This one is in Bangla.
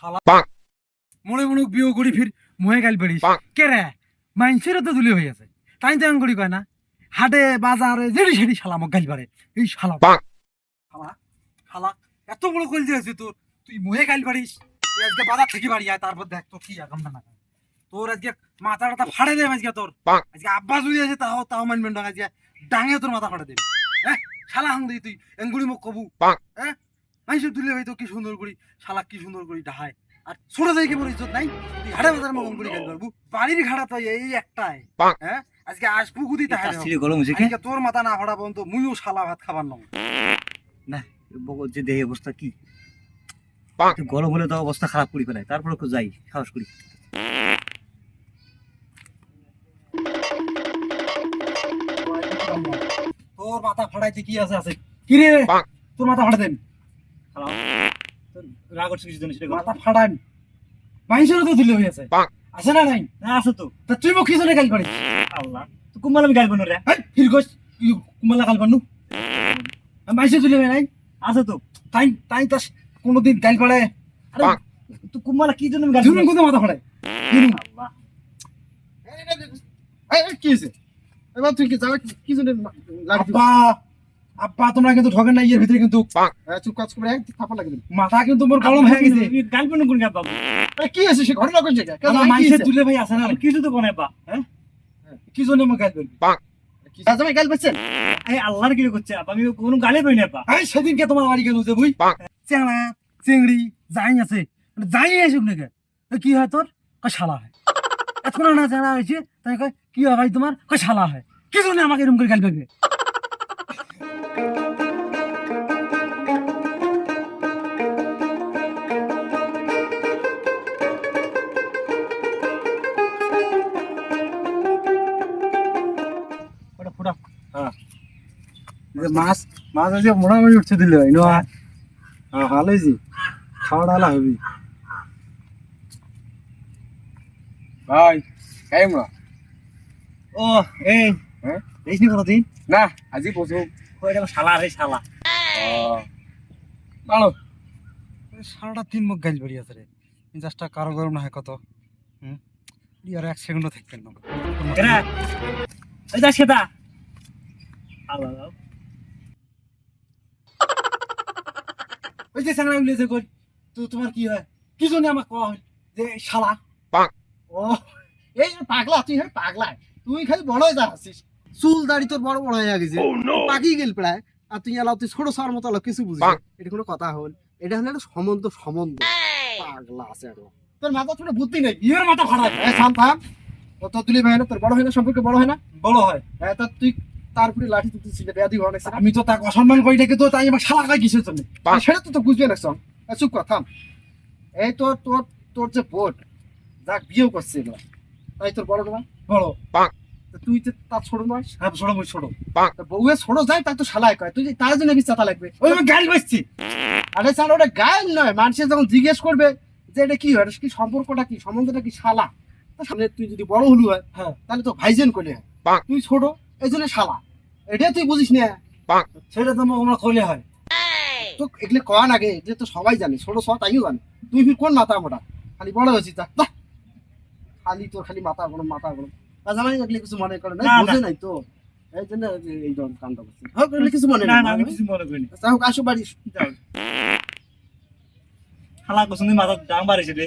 শালা। মনে মনে বিয়ে করি ফির মুহে গাল বেড়িস। কে রে? মাইনসের তো তুলি হয়ে আছে। তাই তো করি কয় না? হাটে বাজারে যেড়ি সেড়ি শালা মোক গাল পারে এই শালা। শালা শালা এত বড় কল দিয়েছে তোর। তুই মুহে গাল তুই আজকে বাজার থেকে বাড়ি আয় তারপর দেখ তোর কি এখন না তোর আজকে মাথা টাথা ফাড়ে দেবে আজকে তোর। আজকে আব্বা যদি আছে তাও তাও মানবেন আজকে ডাঙে তোর মাথা ফাড়ে দেবে। হ্যাঁ? শালা হাং তুই। এঙ্গুড়ি মুখ কবু। হ্যাঁ? মাইসে তুলে হয়তো কি সুন্দর করি শালা কি সুন্দর করি ডাহায়। আর ছোট যাই কেমন ইজ্জত নাই বাজার গাল পারবু বাড়ির ঘাড়া তো এই একটাই হ্যাঁ? আজকে আসবু গুদি সিঁড়ি গরম তোর মাথা না ফাড়া পর্যন্ত মুইও শালা ভাত খাবার না বগর যে দেহে অবস্থা কি? গরম হলে তো অবস্থা খারাপ করি ফেলায় তারপরে যাই সাহস করি। তোর মাথা ফাড়াইতে কি আছে আছে? কি রে তোর মাথা ফাড়া দেন রাগ করছে কিছু জানিস মাথা ফাড়ান মাইন্সেরও তো দিলে হয়ে আছে। আছে না নাই? না আসো তো। তা তুই মোক কি গাল পারিস আল্লাহ। তো কুম্বাল আমি গাইব রে। ফির গোস কুমালা গাল পারনু মাইসে তুলে নাই? আসো তো। তাই তাই তাস কোনোদিন গাল পাড়ে। আরে তো কুম্বালা কি জন্য আমি গাইব দুজন মাথা দুজন। আল্লাহ। এই, এই, কি হয়েছে এবার তুই কি যাবে কি জন্য লাগি আব্বা আব্বা তোমরা কিন্তু ঠকেন না ইয়ের ভিতরে কিন্তু চুপ কাজ করে লাগিয়ে দিবি মাথা কিন্তু মোর গরম হয়ে গেছে। কোন কি হয়েছে? সে ঘটনা কোন আমার মাইসে তুলে ভাই আছে না? কিছু তো কোনে বা হ্যাঁ? কি জন্য গাল পারবি জামাই গাল পাচ্ছেন এই আল্লাহর কি করছে? আপা আমি কোনো গালে পাই না আপা এই সেদিনকে তোমার বাড়ি গেল যে বুঝ চেংড়া চিংড়ি যাই আছে। মানে যাই আসুক নাকি? কি হয় তোর? কয় শালা হয়। এতক্ষণ না চেংড়া হয়েছে তাই কয় কি হয় ভাই তোমার? কয় শালা হয়। কি জন্য আমাকে এরকম করে গাল পাবে মাছ মাছ আছে মোটামুটি উঠছে দিলে নো ভালোই জি খাওয়া ডালা হবি ভাই কেমন ও এই হ্যাঁ? দেখিস নি কোনদিন না আজি ওই এটা শালা রে শালা। ভালো সারাটা তিন মুখ গাল বেরিয়ে আছে রে মেজাজটা কারও গরম না হয় কত। হুম? আর এক সেকেন্ডও থাকবেন না খেতা আল্লাহ ওই যে চেংড়া উঠেছে কই তো তোমার কি হয়? কি জন্য আমাকে কওয়া হয় যে শালা ও এই পাগলা তুই হ্যাঁ পাগলা। তুই খালি বড় হয়ে যাচ্ছিস চুল দাড়ি তোর বড় বড় হয়ে গেছে। পাকি গেল প্রায়। আর তুই এলাও তুই ছোট সর মতো এলাও কিছু বুঝিস না। এটা কোনো কথা হল। এটা হলো একটা সম্বন্ধ সম্বন্ধ। পাগলা আছে একদম তোর মাথা ছোট বুদ্ধি নেই। ইয়ের মাথা ফাড়ায় হ্যাঁ থাম থাম। ও তো তুলি ভাই না তোর বড় হয় না সম্পর্কে বড় হয় না? বড় হয়। হ্যাঁ তা তুই তারপরে লাঠি তুলতেছিস বেয়াদি ঘর আমি তো তাকে অসম্মান করি থাকি তো তাই আমার শালা কয় কিসের জন্য সেটা তো তো বুঝবে না সং চুপ কর থাম। এই তোর তোর তোর যে বোট যাক বিয়েও করছে এবার তাই তোর বড় নয় বড়। তা তুই যে তার ছোট নয় হ্যাঁ ছোট মুই ছোট। তা বউয়ের ছোট যায় তাই তো শালায় কয়। তুই তার জন্য কি চাতা লাগবে। ওই আমি গাল বাজছি আরে স্যার ওটা গায়েল নয়। মানুষের যখন জিজ্ঞেস করবে যে এটা কি হয় এটা কি সম্পর্কটা কি সম্বন্ধটা কি শালা? সামনে তুই যদি বড় হলু হয় হ্যাঁ। তাহলে তো ভাইজেন করলে হয়। তুই ছোট এই জন্য শালা। এটা তুই বুঝিস না? সেটা তো আমরা কইলে হয়। তো এগুলো কয়া আগে এগুলো তো সবাই জানে ছোট সব তাইও জানে। তুই ফির কোন মাথা মোটা? খালি বড় হয়েছিস তা। খালি তোর খালি মাথা গরম মাথা গরম। তা জামাই এগুলো কিছু মনে করে না না। নাই তো? এই জন্য এই- ধরনের কাণ্ড করছে। হোক এগুলো কিছু মনে না না আমি কিছু মনে করিনি। যাই হোক আসো বাড়ি। শালা কোসুনি মাথা ডাং বাড়িছে রে।